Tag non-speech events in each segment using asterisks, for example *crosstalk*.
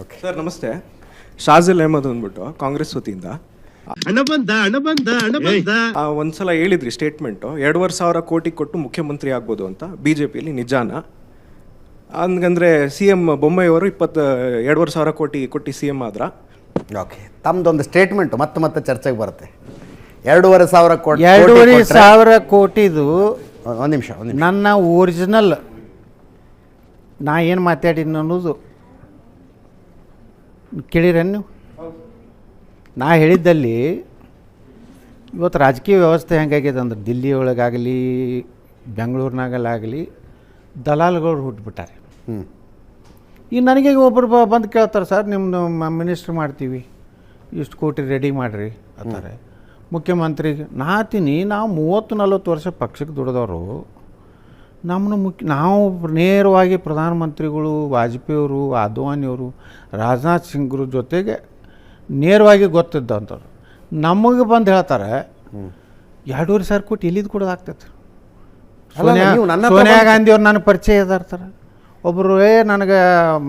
Okay sir ನಮಸ್ತೆ. ಶಾಜಿಲ್ ಅಹಮದ್ ಅಂದ್ಬಿಟ್ಟು ಕಾಂಗ್ರೆಸ್ ವತಿಯಿಂದ. ಹಣ ಬಂದ ಹಣ ಬಂದ ಹಣ ಬಂದ ಆ, ಒಂದ್ಸಲ ಹೇಳಿದ್ರಿ ಸ್ಟೇಟ್ಮೆಂಟು ಎರಡೂವರೆ ಸಾವಿರ ಕೋಟಿ ಕೊಟ್ಟು ಮುಖ್ಯಮಂತ್ರಿ ಆಗ್ಬೋದು ಅಂತ ಬಿ ಜೆ ಪಿಯಲ್ಲಿ ನಿಜಾನ. ಹಂಗಂದ್ರೆ ಸಿ ಎಂ ಬೊಮ್ಮಾಯಿಯವರು ಇಪ್ಪತ್ತು ಎರಡೂವರೆ ಸಾವಿರ ಕೋಟಿ ಕೊಟ್ಟು ಸಿ ಎಂ ಆದ್ರ? ಓಕೆ ತಮ್ಮದೊಂದು ಸ್ಟೇಟ್ಮೆಂಟ್ ಮತ್ತೆ ಮತ್ತೆ ಚರ್ಚೆಗೆ ಬರುತ್ತೆ. ಎರಡೂವರೆ ಸಾವಿರ ಕೋಟಿ ಎರಡೂವರೆ ಸಾವಿರ ಕೋಟಿದು ಒಂದು ನಿಮಿಷ ಒಂದು ನಿಮಿಷ. ನನ್ನ ಒರಿಜಿನಲ್ ನಾ ಏನು ಮಾತಾಡಿನ ಅನ್ನೋದು ಕೇಳಿರೇನು ನೀವು? ನಾ ಹೇಳಿದ್ದಲ್ಲಿ ಇವತ್ತು ರಾಜಕೀಯ ವ್ಯವಸ್ಥೆ ಹೆಂಗಾಗಿದೆ ಅಂದ್ರೆ ದಿಲ್ಲಿ ಒಳಗಾಗಲಿ ಬೆಂಗಳೂರಿನಾಗಲಾಗಲಿ ದಲಾಲ್ಗಳು ಹುಟ್ಬಿಟ್ಟಾರೆ. ಹ್ಞೂ ಈಗ ನನಗೆ ಒಬ್ಬರು ಬಂದು ಕೇಳ್ತಾರೆ ಸರ್ ನಿಮ್ಮದು ಮಿನಿಸ್ಟ್ರ್ ಮಾಡ್ತೀವಿ. ಇಷ್ಟು ಕೋಟಿ ರೆಡಿ ಮಾಡಿರಿ ಅಂತಾರೆ. ಮುಖ್ಯಮಂತ್ರಿಗೆ ನಾತೀನಿ ನಾವು ಮೂವತ್ತು ನಲ್ವತ್ತು ವರ್ಷ ಪಕ್ಷಕ್ಕೆ ದುಡಿದವರು ನಮ್ಮನ್ನು ಮುಖ್ಯ ನಾವು ನೇರವಾಗಿ ಪ್ರಧಾನಮಂತ್ರಿಗಳು ವಾಜಪೇಯಿಯವರು ಅದ್ವಾನಿಯವರು ರಾಜನಾಥ್ ಸಿಂಗ್ರ ಜೊತೆಗೆ ನೇರವಾಗಿ ಗೊತ್ತಿದ್ದಂಥವ್ರು. ನಮಗೆ ಬಂದು ಹೇಳ್ತಾರೆ ಎರಡೂವರೆ ಸಾವಿರ ಕೋಟಿ ಎಲ್ಲಿದ್ದು ಕೊಡೋದಾಗ್ತೈತೆ ಸೋನಿಯಾ ಸೋನಿಯಾ ಗಾಂಧಿ ಅವ್ರು ನನಗೆ ಪರಿಚಯ ಇದಾರ್ತಾರೆ ಒಬ್ಬರು ಏ ನನಗೆ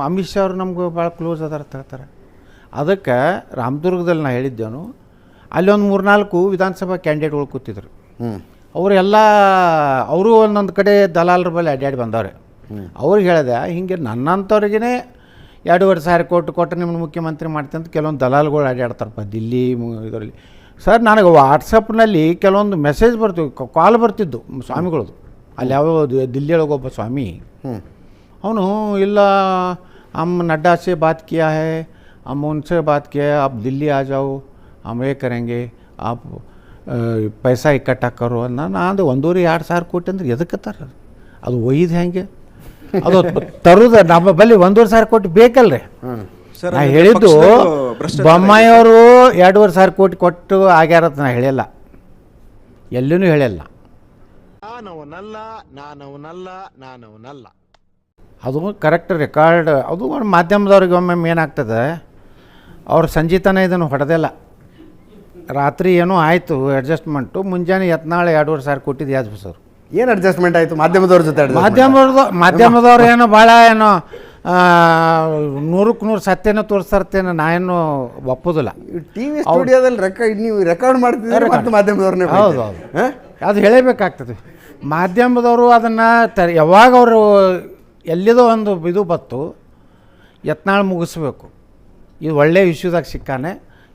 ಅಮಿತ್ ಶಾ ಅವ್ರು ನಮ್ಗೆ ಭಾಳ ಕ್ಲೋಸ್ ಅದಾರ ಹೇಳ್ತಾರೆ. ಅದಕ್ಕೆ ರಾಮದುರ್ಗದಲ್ಲಿ ನಾ ಹೇಳಿದ್ದೇನು ಅಲ್ಲಿ ಒಂದು ಮೂರ್ನಾಲ್ಕು ವಿಧಾನಸಭಾ ಕ್ಯಾಂಡಿಡೇಟ್ಗಳು ಕೂತಿದ್ರು. ಹ್ಞೂ ಅವರೆಲ್ಲ ಅವರು ಒಂದೊಂದು ಕಡೆ ದಲಾಲರ ಬಳಿ ಅಡ್ಡಾಡಿ ಬಂದವ್ರೆ. ಅವ್ರಿಗೆ ಹೇಳಿದೆ ಹಿಂಗೆ ನನ್ನಂಥವ್ರಿಗೇ ಎರಡೂವರೆ ಸಾವಿರ ಕೋಟಿ ಕೊಟ್ಟು ನಿಮ್ಮನ್ನು ಮುಖ್ಯಮಂತ್ರಿ ಮಾಡ್ತೀನಿ ಅಂತ ಕೆಲವೊಂದು ದಲಾಲ್ಗಳು ಅಡ್ಡಾಡ್ತಾರಪ್ಪ ದಿಲ್ಲಿ ಇದರಲ್ಲಿ. ಸರ್ ನನಗೆ ವಾಟ್ಸಪ್ನಲ್ಲಿ ಕೆಲವೊಂದು ಮೆಸೇಜ್ ಬರ್ತಿ ಕಾಲ್ ಬರ್ತಿದ್ದು ಸ್ವಾಮಿಗಳದು. ಅಲ್ಲಿ ಯಾವ ದಿಲ್ಲಿಯೊಳಗೆ ಒಬ್ಬ ಸ್ವಾಮಿ. ಅವನು ಇಲ್ಲ ಅಮ್ಮ ನಡ್ಡಾಸೆ ಬಾತ್ ಕಿಯಾ ಹೇ ಅಮ್ಮ ಉನ್ಸೆ ಬಾತ್ ಕಿಯಾ ಆಪ್ ದಿಲ್ಲಿ ಆ ಜಾವು ಅಮ್ಮ ಏ ಕರೆಂಗೆ ಆಪ್ ಪೈಸಾ ಇಕ್ಕಟ್ಟಾಕೋರು ನಾನು ಅಂದ್ರೆ ನಾನು ಒಂದೂವರೆ ಎರಡು ಸಾವಿರ ಕೋಟಿ ಅಂದ್ರೆ ಎದಕ್ಕೆ ತರ ಅದು ಒಯ್ದು ಹೆಂಗೆ? ಅದು ತರುದ ನಮ್ಮ ಬಲ್ಲಿ ಒಂದೂವರೆ ಸಾವಿರ ಕೋಟಿ ಬೇಕಲ್ರಿ. ಸರ್ ನಾ ಹೇಳಿದ್ದು ಬೊಮ್ಮಾಯಿಯವರು ಎರಡೂವರೆ ಸಾವಿರ ಕೋಟಿ ಕೊಟ್ಟು ಆಗ್ಯಾರತ್ ನಾ ಹೇಳಿಲ್ಲ. ಎಲ್ಲಿನೂ ಹೇಳಿಲ್ಲ. ನಾನವನಲ್ಲ ನಾನವನಲ್ಲ ನಾನವನಲ್ಲ. ಅದು ಕರೆಕ್ಟ್ ರೆಕಾರ್ಡ್ ಅದು ಒಂದು ಮಾಧ್ಯಮದವ್ರಿಗೆ ಒಮ್ಮೊಮ್ಮೆ ಏನಾಗ್ತದೆ ಅವ್ರು ಸಂಜೀತನ ಇದನ್ನು ಹೊಡೆದಿಲ್ಲ. ರಾತ್ರಿ ಏನೋ ಆಯಿತು ಅಡ್ಜಸ್ಟ್ಮೆಂಟು ಮುಂಜಾನೆ ಎತ್ನಾಳೆ ಎರಡೂವರೆ ಸಾವಿರ ಕೊಟ್ಟಿದ್ದು ಯಾಜ್ ಸರ್ ಏನು ಅಡ್ಜಸ್ಟ್ಮೆಂಟ್ ಆಯಿತು? ಮಾಧ್ಯಮದವ್ರ ಜೊತೆ ಮಾಧ್ಯಮದ ಮಾಧ್ಯಮದವ್ರು ಏನೋ ಭಾಳ ಏನೋ ನೂರಕ್ಕೆ ನೂರು ಸತ್ಯನ ತೋರಿಸ್ತಾರ್ತೇನೆ ನಾ ಏನು ಒಪ್ಪೋದಿಲ್ಲ? ಟಿ ವಿ ಸ್ಟುಡಿಯೋದಲ್ಲಿ ರೆಕಾರ್ಡ್ ನೀವು ರೆಕಾರ್ಡ್ ಮಾಡ್ತಿದ್ದೀರಿ ಮತ್ತು ಮಾಧ್ಯಮದವ್ರನ್ನೇ ಹೌದು ಹೌದು. ಅದು ಹೇಳಬೇಕಾಗ್ತದೆ. ಮಾಧ್ಯಮದವರು ಅದನ್ನು ತ ಯಾವಾಗ ಅವರು ಎಲ್ಲಿದೋ ಒಂದು ಇದು ಬತ್ತು ಯತ್ನಾಳ್ ಮುಗಿಸ್ಬೇಕು. ಇದು ಒಳ್ಳೆಯ ವಿಷಯದಾಗ ಸಿಕ್ಕಾನೆ.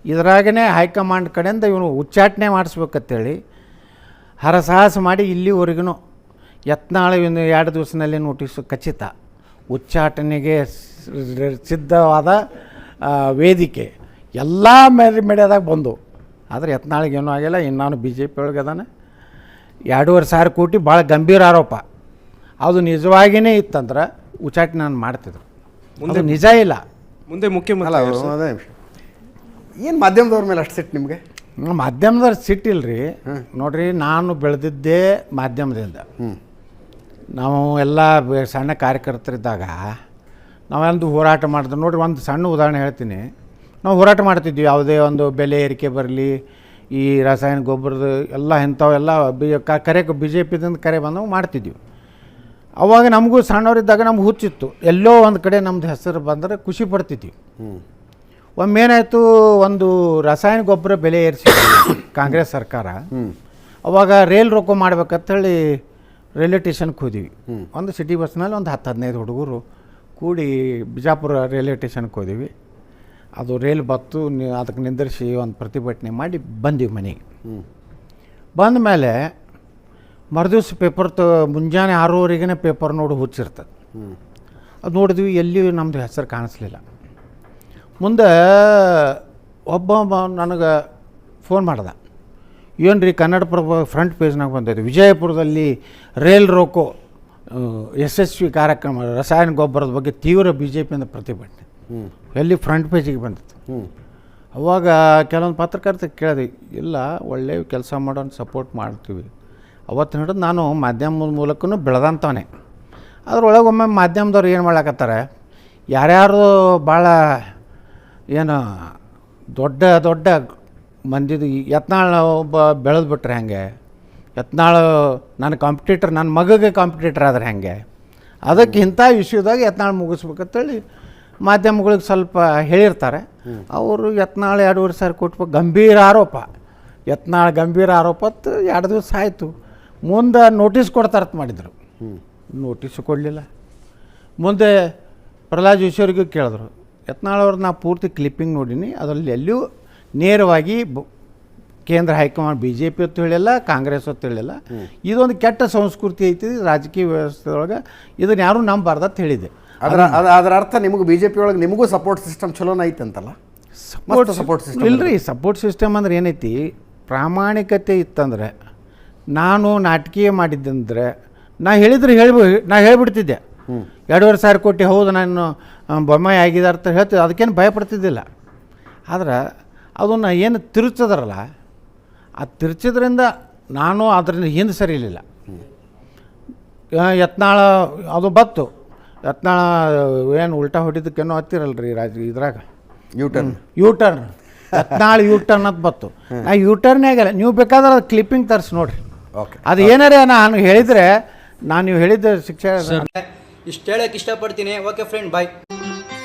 ಇದ್ರಾಗೇ ಹೈಕಮಾಂಡ್ ಕಡೆಯಿಂದ ಇವನು ಉಚ್ಚಾಟನೆ ಮಾಡಿಸ್ಬೇಕಂತೇಳಿ ಹರಸಾಹಸ ಮಾಡಿ ಇಲ್ಲಿವರೆಗೂ ಯತ್ನಾಳ ಇನ್ನು ಎರಡು ದಿವಸದಲ್ಲಿ ನೋಟಿಸ್ ಖಚಿತ. ಉಚ್ಚಾಟನೆಗೆ ಸಿದ್ಧವಾದ ವೇದಿಕೆ ಎಲ್ಲ ಮೇರಿ ಮೀಡಿಯಾದಾಗ ಬಂದು. ಆದರೆ ಯತ್ನಾಳಿಗೆ ಏನೂ ಆಗಿಲ್ಲ ಇನ್ನಾನು ಬಿ ಜೆ ಪಿ ಒಳಗೆ ಅದಾನೆ. ಎರಡೂವರೆ ಸಾವಿರ ಕೋಟಿ ಭಾಳ ಗಂಭೀರ ಆರೋಪ. ಅದು ನಿಜವಾಗಿಯೇ ಇತ್ತಂದ್ರೆ ಉಚ್ಚಾಟನೆ ನಾನು ಮಾಡ್ತಿದ್ರು. ಮುಂದೆ ನಿಜ ಇಲ್ಲ. ಮುಂದೆ ಅಲ್ಲ ಮುಖ್ಯಮಂತ್ರಿ ಯಾರು ಸರ್? ಒಂದೇ ನಿಮಿಷ ಏನು ಮಾಧ್ಯಮದವ್ರ ಮೇಲೆ ಅಷ್ಟು ಸಿಟ್ಟು ನಿಮಗೆ? ಮಾಧ್ಯಮ್ದವ್ರು ಸಿಟ್ಟಿಲ್ಲ ರೀ ನೋಡ್ರಿ ನಾನು ಬೆಳೆದಿದ್ದೇ ಮಾಧ್ಯಮದಿಂದ. ಹ್ಞೂ ನಾವು ಎಲ್ಲ ಸಣ್ಣ ಕಾರ್ಯಕರ್ತರಿದ್ದಾಗ ನಾವೊಂದು ಹೋರಾಟ ಮಾಡಿದ್ರು ನೋಡ್ರಿ ಒಂದು ಸಣ್ಣ ಉದಾಹರಣೆ ಹೇಳ್ತೀನಿ. ನಾವು ಹೋರಾಟ ಮಾಡ್ತಿದ್ವಿ ಯಾವುದೇ ಒಂದು ಬೆಲೆ ಏರಿಕೆ ಬರಲಿ ಈ ರಾಸಾಯನಿಕ ಗೊಬ್ಬರದ ಎಲ್ಲ ಇಂಥವೆಲ್ಲ ಬಿ ಕರೆ ಬಿ ಜೆ ಪಿದಿಂದ ಕರೆ ಬಂದವು ಮಾಡ್ತಿದ್ವಿ. ಅವಾಗ ನಮಗೂ ಸಣ್ಣವರಿದ್ದಾಗ ನಮ್ಗೆ ಹುಚ್ಚಿತ್ತು. ಎಲ್ಲೋ ಒಂದು ಕಡೆ ನಮ್ಮದು ಹೆಸರು ಬಂದರೆ ಖುಷಿ ಪಡ್ತಿದ್ವಿ. ಹ್ಞೂ ಒಮ್ಮೆ ಏನಾಯಿತು ಒಂದು ರಾಸಾಯನಿಕ ಗೊಬ್ಬರ ಬೆಲೆ ಏರಿಸಿ *coughs* ಕಾಂಗ್ರೆಸ್ ಸರ್ಕಾರ. ಅವಾಗ ರೈಲ್ ರೊಕ್ಕ ಮಾಡ್ಬೇಕಂತೇಳಿ ರೈಲ್ವೆ ಸ್ಟೇಷನ್ಗೆ ಹೋದಿವಿ. ಒಂದು ಸಿಟಿ ಬಸ್ನಲ್ಲಿ ಒಂದು ಹತ್ತು ಹದಿನೈದು ಹುಡುಗರು ಕೂಡಿ ಬಿಜಾಪುರ ರೈಲ್ವೆ ಸ್ಟೇಷನ್ಗೆ ಹೋದಿವಿ. ಅದು ರೈಲ್ ಬತ್ತು ಅದಕ್ಕೆ ನಿಂದಿರಿಸಿ ಒಂದು ಪ್ರತಿಭಟನೆ ಮಾಡಿ ಬಂದೀವಿ ಮನೆಗೆ. ಬಂದ ಮೇಲೆ ಮರುದಿವ್ಸ ಪೇಪರ್ ತ ಮುಂಜಾನೆ ಆರೂವರೆಗೇ ಪೇಪರ್ ನೋಡಿ ಹುಚ್ಚಿರ್ತದೆ. ಅದು ನೋಡಿದ್ವಿ ಎಲ್ಲಿಯೂ ನಮ್ಮದು ಹೆಸರು ಕಾಣಿಸ್ಲಿಲ್ಲ. ಮುಂದೆ ಒಬ್ಬ ನನಗೆ ಫೋನ್ ಮಾಡ್ದ. ಏನು ರೀ ಕನ್ನಡಪ್ರಭ ಫ್ರಂಟ್ ಪೇಜ್ನಾಗ ಬಂದೈತೆ. ವಿಜಯಪುರದಲ್ಲಿ ರೇಲ್ ರೋಕೋ ಯಶಸ್ವಿ ಕಾರ್ಯಕ್ರಮ, ರಸಾಯನ ಗೊಬ್ಬರದ ಬಗ್ಗೆ ತೀವ್ರ ಬಿ ಜೆ ಪಿಯಿಂದ ಪ್ರತಿಭಟನೆ. ಎಲ್ಲಿ ಫ್ರಂಟ್ ಪೇಜಿಗೆ ಬಂದಿತ್ತು. ಅವಾಗ ಕೆಲವೊಂದು ಪತ್ರಕರ್ತ ಕೇಳಿದೆ, ಇಲ್ಲ ಒಳ್ಳೆಯ ಕೆಲಸ ಮಾಡೋಣ ಸಪೋರ್ಟ್ ಮಾಡ್ತೀವಿ. ಅವತ್ತು ಹಿಡಿದು ನಾನು ಮಾಧ್ಯಮದ ಮೂಲಕನೂ ಬೆಳೆದಂಥವನೇ ಅದ್ರೊಳಗೆ ಒಮ್ಮೆ ಮಾಧ್ಯಮದವ್ರು ಏನು ಮಾಡ್ಲಾಕತ್ತಾರೆ? ಯಾರ್ಯಾರು ಭಾಳ ಏನು ದೊಡ್ಡ ದೊಡ್ಡ ಮಂದಿದು ಯತ್ನಾಳ್ ಒಬ್ಬ ಬೆಳೆದು ಬಿಟ್ರೆ ಹೆಂಗೆ? ಯತ್ನಾಳ್ ನನ್ನ ಕಾಂಪಿಟೇಟರ್ ನನ್ನ ಮಗಗೆ ಕಾಂಪಿಟೇಟರ್ ಆದ್ರೆ ಹಾಗೆ? ಅದಕ್ಕೆ ಇಂಥ ವಿಷಯದಾಗ ಯತ್ನಾಳ್ ಮುಗಿಸ್ಬೇಕಂತೇಳಿ ಮಾಧ್ಯಮಗಳಿಗೆ ಸ್ವಲ್ಪ ಹೇಳಿರ್ತಾರೆ. ಅವರು ಯತ್ನಾಳ್ ಎರಡೂವರೆ ಸಾವಿರ ಕೊಟ್ಟು ಗಂಭೀರ ಆರೋಪ. ಯತ್ನಾಳ್ ಗಂಭೀರ ಆರೋಪ ಎರಡು ದಿವಸ ಆಯಿತು. ಮುಂದೆ ನೋಟಿಸ್ ಕೊಡ್ತಾರತ್ ಮಾಡಿದರು. ನೋಟಿಸ್ ಕೊಡಲಿಲ್ಲ. ಮುಂದೆ ಪ್ರಹ್ಲಾದ್ ಜೋಶಿ ಅವ್ರಿಗೂ ಕೇಳಿದ್ರು. ಯತ್ನಾಳ್ ಅವ್ರದ್ದು ನಾ ಪೂರ್ತಿ ಕ್ಲಿಪ್ಪಿಂಗ್ ನೋಡೀನಿ. ಅದರಲ್ಲಿ ಎಲ್ಲೂ ನೇರವಾಗಿ ಬ- ಕೇಂದ್ರ ಹೈಕಮಾಂಡ್ ಬಿ ಜೆ ಪಿ ಹೊತ್ತು ಹೇಳಿಲ್ಲ ಕಾಂಗ್ರೆಸ್ ಅಂತ ಹೇಳಿಲ್ಲ. ಇದೊಂದು ಕೆಟ್ಟ ಸಂಸ್ಕೃತಿ ಐತಿ ರಾಜಕೀಯ ವ್ಯವಸ್ಥೆ ಒಳಗೆ ಇದನ್ನು ಯಾರೂ ನಂಬಾರ್ದು ಅಂತ ಹೇಳಿದೆ. ಅದರ ಅದ- ಅದರ ಅರ್ಥ ನಿಮಗೆ ಬಿ ಜೆ ಪಿ ಒಳಗೆ ನಿಮಗೂ ಸಪೋರ್ಟ್ ಸಿಸ್ಟಮ್ ಚಲೋನ ಐತೆ ಅಂತಲ್ಲ? ಸಪೋರ್ಟ್ ಸಿಸ್ಟಮ್ ಇಲ್ರಿ ಸಪೋರ್ಟ್ ಸಿಸ್ಟಮ್ ಅಂದ್ರೆ ಏನೈತಿ? ಪ್ರಾಮಾಣಿಕತೆ ಇತ್ತಂದ್ರೆ ನಾನು ನಾಟಕೀಯ ಮಾಡಿದ್ದಂದ್ರೆ ನಾ ಹೇಳಿದ್ರೆ ಹೇಳ್ಬಿ ನಾ ಹೇಳ್ಬಿಡ್ತಿದ್ದೆ. ಎರಡೂವರೆ ಸಾವಿರ ಕೋಟಿ ಹೌದು ನಾನು ಬೊಮ್ಮಾಯಿ ಆಗಿದ್ದಾರೆ ಅಂತ ಹೇಳ್ತೀವಿ ಅದಕ್ಕೇನು ಭಯ ಪಡ್ತಿದ್ದಿಲ್ಲ. ಆದ್ರೆ ಅದನ್ನು ಏನು ತಿರುಚಿದ್ರಲ್ಲ ಆ ತಿರುಚಿದ್ರಿಂದ ನಾನು ಅದರಿಂದ ಹಿಂದೆ ಸರಿಯಲಿಲ್ಲ ಯತ್ನಾಳ ಅದು ಬತ್ತು. ಯತ್ನಾಳ ಏನು ಉಲ್ಟಾ ಹೊಡಿದಕ್ಕೇನೋ ಹತ್ತಿರಲ್ರಿ ರಾಜ ಇದ್ರಾಗ. U turn U turn Yatnal U turn ಅಂತ ಬತ್ತು. ನಾ ಯೂಟರ್ನೇ ಆಗಲ್ಲ. ನೀವು ಬೇಕಾದ್ರೆ ಅದು ಕ್ಲಿಪ್ಪಿಂಗ್ ತರಿಸಿ ನೋಡಿರಿ. ಓಕೆ ಅದು ಏನಾರೇ ನಾನು ಹೇಳಿದರೆ ನಾನು ನೀವು ಹೇಳಿದ್ದ ಶಿಕ್ಷೆ ಇಷ್ಟು ಹೇಳಕ್ಕೆ ಇಷ್ಟಪಡ್ತೀನಿ. Okay friend bye